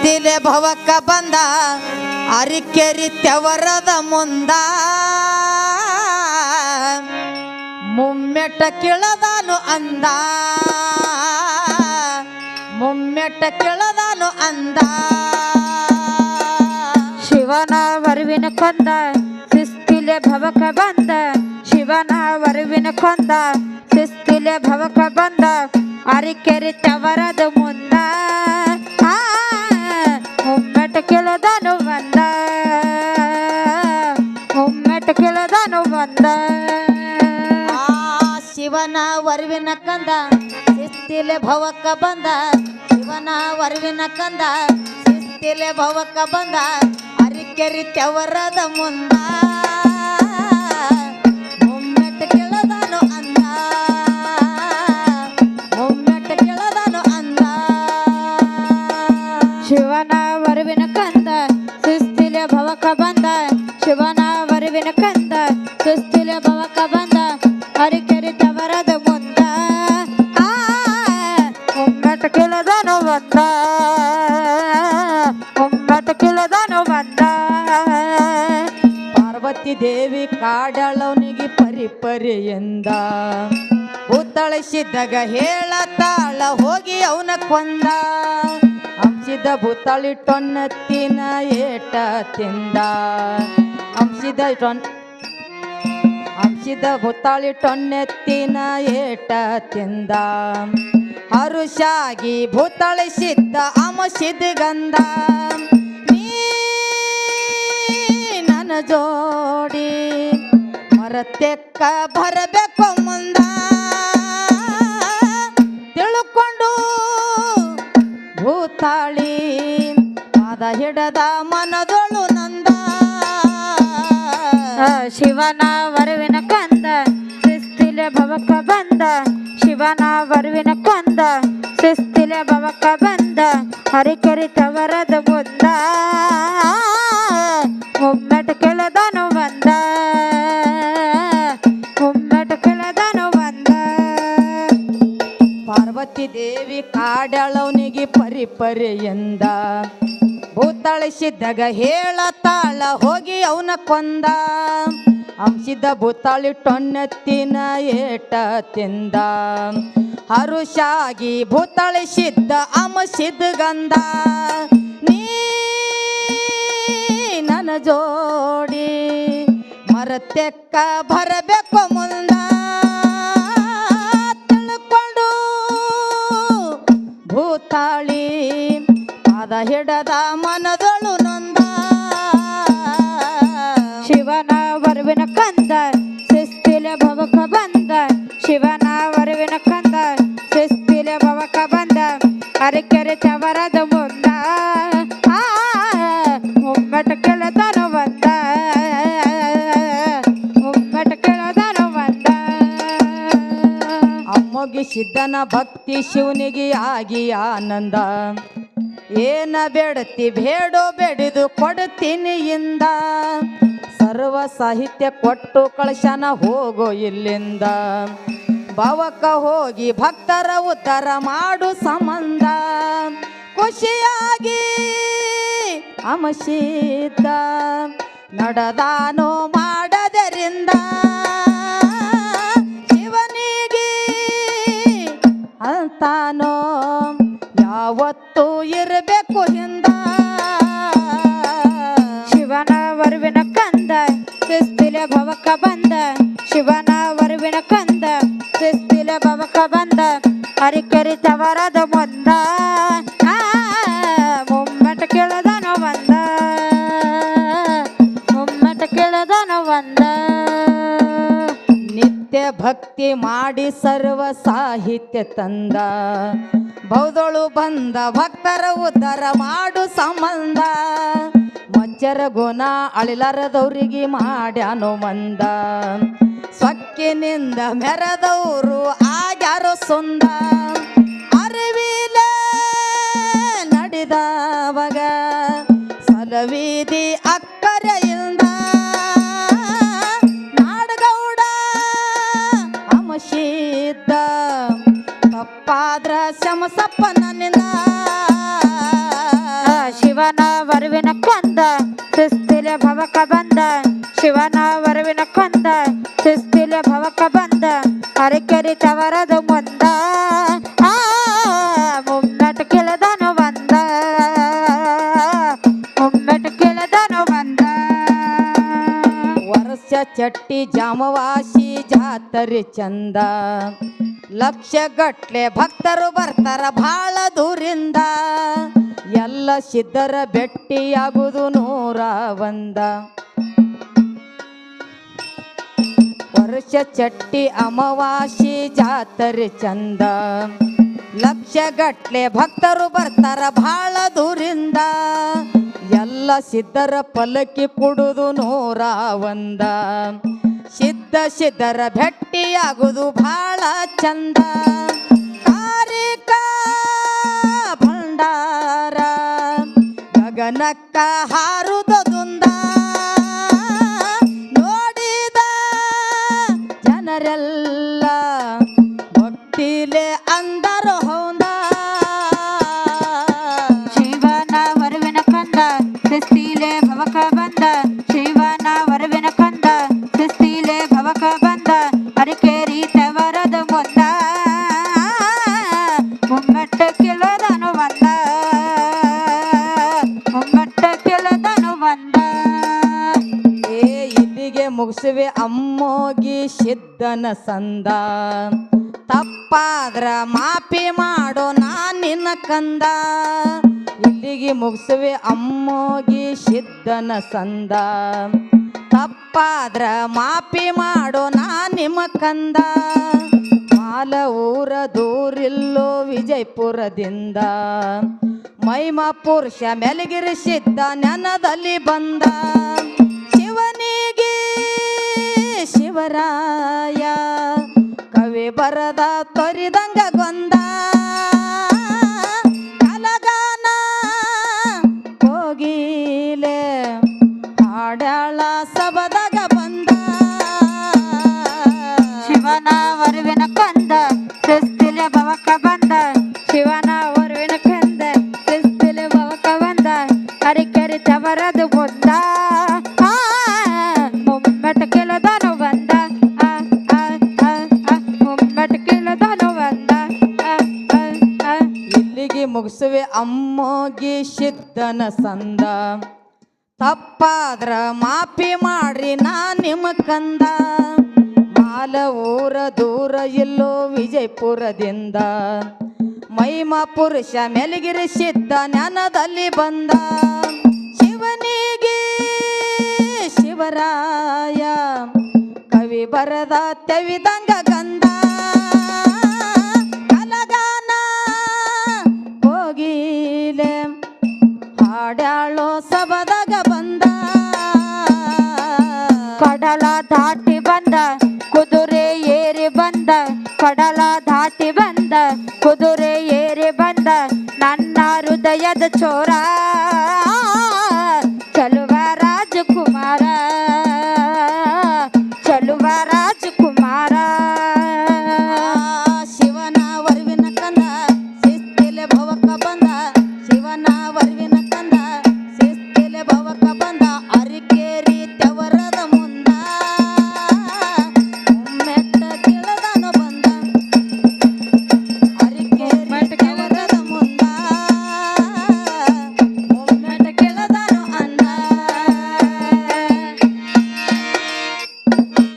ಶಿಸ್ತಿಲೆ ಭವಕ್ಕ ಬಂದ ಅರಿಕೆರಿ ತೆವರದ ಮುಂದ. ಮುಮ್ಮೆಟ್ಟ ಕಿಳದಾನು ಅಂದ. ಮುಮ್ಮೆಟ್ಟ ಕಿಳದಾನು ಅಂದ. ಶಿವನ ವರುವಿನ ಕೊಂದ ಶಿಸ್ತಿಲೆ ಭವಕ ಬಂದ. ಶಿವನ ವರುವಿನ ಕೊಂದ ಶಿಸ್ತಿಲೆ ಭವಕ ಬಂದ. ಅರಿಕೆರಿ ತವರದ ಮುಂದ. ಕೆಳದನು ಬಂದ ಶಿವನ ವರವಿನ ಕಂದ ಶಿಸ್ತಿಲೆ ಭವಕ್ಕ ಬಂದ. ಶಿವನ ವರವಿನ ಕಂದ ಶಿಸ್ತಿಲೆ ಭವಕ್ಕ ಬಂದ. ಅರಿಕೆರಿ ತೆವರದ ಮುಂದ ಹರಿಕೆರಿ ತವರದ ಮುಂದ ಒಮ್ಮಟ ಕಿಳದನು ಬಂದ ಒಮ್ಮಟ ಕಿಳದನು ಬಂದ ಪಾರ್ವತಿ ದೇವಿ ಕಾಡಳವನಿಗೆ ಪರಿ ಪರಿ ಎಂದ. ಭೂತಳಿಸಿದಾಗ ಹೇಳತಾಳ ಹೋಗಿ ಅವನ ಕೊಂದ. ಅಂಶಿದ ಭೂತಾಳಿ ಟೊನ್ನತ್ತಿನ ಏಟ ತಿಂದ. ಅಂಶಿದ ಅಂಶಿದ ಭೂತಾಳಿ ಟೊನ್ನೆತ್ತಿನ ಏಟ ತಿಂದ. ಹರುಷಾಗಿ ಭೂತಳಿಸಿದ್ದ ಅಮಸಿದ ಗಂಧ ನೀ ನನ್ನ ಜೋಡಿ ಮರತೆಕ್ಕ ಬರಬೇಕು ಮುಂದ. ತಿಳ್ಕೊಂಡು ಭೂತಾಳಿ ಪಾದ ಹಿಡದ ಮನದೊಳು ನಂದ. ಶಿವನ ವರುವಿನ ಭವಕ ಬಂದ ಶಿವನ ವರುವಿನ ಕೊಂದ ಶಿಸ್ತಿಲೆ ಭವಕ ಬಂದ ಹರಿಕರಿ ತವರದ ಮುಂದ ಒಮ್ಮೆಟ ಕೆಳದನು ಬಂದ ಒಮ್ಮೆಟ ಕೆಳದನು ಬಂದ. ಪಾರ್ವತಿ ದೇವಿ ಕಾಡಳವನಿಗೆ ಪರಿ ಪರಿ ಎಂದ ಹೇಳ ತಾಳ ಹೋಗಿ ಅವನ ಕೊಂದ. ಅಂಶಿದ ಭೂತಾಳಿ ಟೊನ್ನೆತ್ತಿನ ಏಟ ತಿಂದ. ಹರುಷಾಗಿ ಭೂತಾಳಿಸಿದ್ದ ಅಮಸಿದ ಗಂಧ. ನೀ ನನ್ನ ಜೋಡಿ ಮರತೆಕ್ಕ ಬರಬೇಕು ಮುಂದ. ತಿಳ್ಕೊಂಡು ಭೂತಾಳಿ ಪಾದ ಹಿಡದ ಮನದೊಳು ಚವರದ ಬಂದ. ಬಂದ. ಅಮ್ಮಗಿಸಿದ್ದನ ಭಕ್ತಿ ಶಿವನಿಗೆ ಆಗಿ ಆನಂದ. ಏನ ಬೇಡತಿ ಬೇಡೋ ಬೇಡಿದು ಕೊಡ್ತೀನಿ ಇಂದ. ಸರ್ವ ಸಾಹಿತ್ಯ ಕೊಟ್ಟು ಕಳಶನ ಹೋಗೋ ಇಲ್ಲಿಂದ. ಭವಕ ಹೋಗಿ ಭಕ್ತರ ಉತ್ತರ ಮಾಡು ಸಂಬಂಧ ಖುಷಿಯಾಗಿ ಅಮಶೀತ ನಡೆದಾನೋ ಮಾಡದರಿಂದ ಶಿವನಿಗೆ ಅಂತಾನೋ. ಯಾವತ್ತೂ ಇರಬೇಕು ಹಿಂದ ಶಿವನ ವರುವಿನ ಕಂದ ಶಿಸ್ತಿಲೆ ಭವಕ ಬಂದ. ಶಿವನ ವರುವಿನ ಕಂದ ಶಿಸ್ತಿಲೆ ಬವಕ ಬಂದ, ಅರಿಕೆರಿ ತವರದ ಮುಂದ ಮುಮ್ಮಟ ಕೇಳದನು ಬಂದ. ಮುಮ್ಮಟ ಕೇಳದನು ಬಂದ. ನಿತ್ಯ ಭಕ್ತಿ ಮಾಡಿ ಸರ್ವ ಸಾಹಿತ್ಯ ತಂದ. ಬೌದಳು ಬಂದ, ಭಕ್ತರ ಉದ್ಧಾರ ಮಾಡು ಸಂಬಂಧ. ಮಚ್ಚರ ಗುಣ ಅಳಿಲಾರದವ್ರಿಗೆ ಮಾಡ್ಯಾನು ಮಂದ. ಸೊಕ್ಕಿನಿಂದ ಮೆರೆದವರು ಆಗ್ಯಾರೋ ಸುಂದ. ಅರಿವಿಲ ನಡೆದವಾಗ ಸಲವೀದಿ ಅಕ್ಕರೆಯಿಂದ ನಾಡಗೌಡ ಅಮಶೀತ ತಪ್ಪಾದ್ರ ಶಮಸಪ್ಪ ನನ್ನಿಂದ ಹರಿಕೆರಿ ತವರದ ಮುಂದ ಆ ಮುಮ್ಮೆಟ್ ಕಿಳದನು ಬಂದ ಮುಮ್ಮೆಟ್ ಕಿಳದನು ಬಂದ ವರ್ಷ ಚಟ್ಟಿ ಜಾಮವಾಸಿ ಜಾತರಿ ಚಂದ. ಲಕ್ಷ ಗಟ್ಲೆ ಭಕ್ತರು ಬರ್ತಾರ ಬಹಳ ದೂರಿಂದ. ಎಲ್ಲ ಸಿದ್ಧರ ಭೆಟ್ಟಿಯಾಗುವುದು ನೂರ ಒಂದ. ವರ್ಷ ಚಟ್ಟಿ ಅಮಾವಾಸಿ ಜಾತರಿ, ಚಂದ. ಲಕ್ಷ ಗಟ್ಲೆ ಭಕ್ತರು ಬರ್ತಾರ ಬಹಳ ದೂರಿಂದ. ಎಲ್ಲ ಸಿದ್ಧರ ಪಲಕಿ ಕುಡುದು ನೂರ ಒಂದ. ಸಿದ್ಧ ಸಿದ್ಧರ ಭೆಟ್ಟಿಯಾಗುದು ಬಹಳ ಚಂದ. ಕಾರಿಕಾ ಭಂಡಾರ, ಗಗನಕ್ಕ ಹಾರುವುದುಂದ ಮುಗಿಸುವೆ ಅಮ್ಮೋಗಿ ಸಿದ್ಧನ ಸಂದ. ತಪ್ಪಾದ್ರ ಮಾಪಿ ಮಾಡೋ ನಿನ್ನ ಕಂದ. ಇಲ್ಲಿಗೆ ಮುಗಿಸುವೆ ಅಮ್ಮೋಗಿ ಸಿದ್ಧನ ಸಂದ. ತಪ್ಪಾದ್ರ ಮಾಪಿ ಮಾಡೋ ನಿಮ್ಮ ಕಂದ. ಮಾಲ ಊರ ದೂರಿಲ್ಲೋ ವಿಜಯಪುರದಿಂದ. ಮೈಮ ಪುರುಷ ಮೆಲಗಿರಿಸಿದ್ದ ನೆನದಲ್ಲಿ ಬಂದ. ಶಿವರಾಯ ಕವಿ ಬರದ ತೊರಿದಂಗ ಗೊಂದ. ಮುಗಿಸುವೆ. ಅಮ್ಮಗೆ ಸಿದ್ಧನ ಸಂದ. ತಪ್ಪಾದ್ರ ಮಾಪಿ ಮಾಡ್ರಿ ನಾ ನಿಮ್ಮ ಕಂದ. ಮಾಲ ಊರ ದೂರ ಇಲ್ಲೋ ವಿಜಯಪುರದಿಂದ. ಮೈಮ ಪುರುಷ ಮೆಲಗಿರಿ ಸಿದ್ಧ ಜ್ಞಾನದಲ್ಲಿ ಬಂದ. ಶಿವನಿಗೆ ಶಿವರಾಯ. ಕವಿ ಬರದ ತೆವಿದಂಗ ಹಾಡ್ಯಾಳೋ ಸಬದಾಗ ಬಂದ. ಕಡಲ ದಾಟಿ ಬಂದ, ಕುದುರೆ ಏರಿ ಬಂದ. ಕಡಲ ದಾಟಿ ಬಂದ, ಕುದುರೆ ಏರಿ ಬಂದ. ನನ್ನ ಹೃದಯದ ಚೋರ.